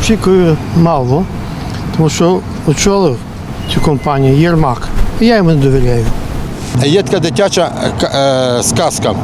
очікую мало, тому що очолив цю компанію Єрмак. І я йому не довіряю. Є така дитяча е, е, сказка.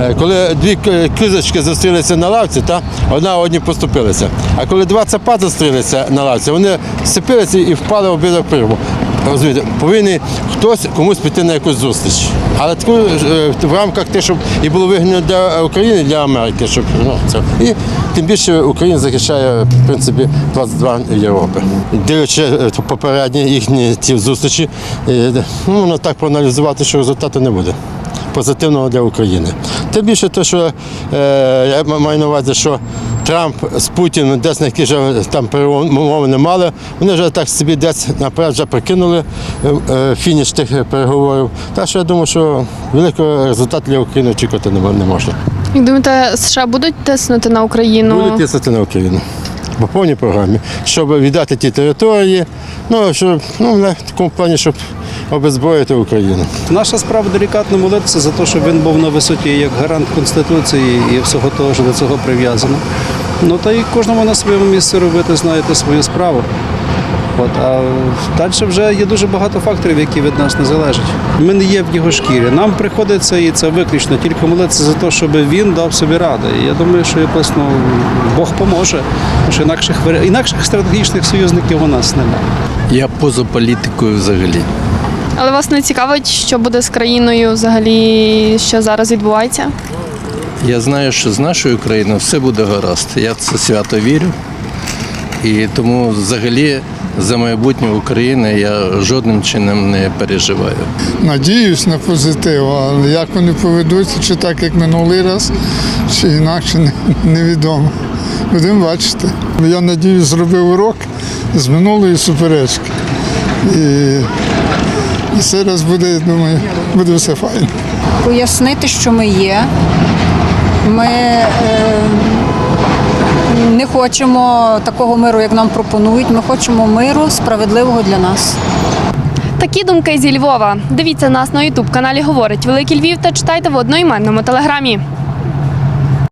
Е, Коли дві кизочки зустрілися на лавці, та, одна одні поступилася. А коли два цапа зустрілися на лавці, вони сцепилися і впали обидва в прірву. Розумієте, повинен хтось комусь піти на якусь зустріч. Але таку е, в рамках те, щоб і було вигідно для України, для Америки, щоб ну це і тим більше Україна захищає в принципі 22 Європи. Дивлячи е, попередні їхні ці зустрічі, е, ну так проаналізувати, що результату не буде. Позитивного для України. Тим більше те, що е, я маю на увазі, що Трамп з Путіним десь на які вже там перемовини мали, вони вже так собі десь наперед вже прикинули е, е, фініш тих переговорів. Так що я думаю, що великого результату для України очікувати не можна. Як думаєте, США будуть тиснути на Україну? Буде тиснути на Україну. По повній програмі, щоб віддати ті території, ну, щоб, ну, в такому плані, щоб обезброїти Україну. Наша справа делікатно молитися за те, щоб він був на висоті як гарант Конституції і всього того, що до цього прив'язано. Ну та й кожному на своєму місці робити, знаєте, свою справу. От, а далі вже є дуже багато факторів, які від нас не залежать. Ми не є в його шкірі. Нам приходиться і це виключно тільки молитися за те, щоб він дав собі ради. І я думаю, що якось ну, Бог поможе, тому що інакших інакших стратегічних союзників у нас немає. Я поза політикою взагалі. Але вас не цікавить, що буде з країною взагалі, що зараз відбувається? Я знаю, що з нашою країною все буде гаразд. Я в це свято вірю. І тому взагалі за майбутнє України я жодним чином не переживаю. Надіюсь на позитив, але як вони поведуться, чи так, як минулий раз, чи інакше невідомо. Будемо бачити. Я надію, зробив урок з минулої суперечки. І, і цей раз буде, думаю, буде все файно. пояснити, що ми є. Ми е, не хочемо такого миру, як нам пропонують. Ми хочемо миру справедливого для нас. Такі думки зі Львова. Дивіться нас на Ютуб каналі Говорить Великий Львів та читайте в одноіменному телеграмі.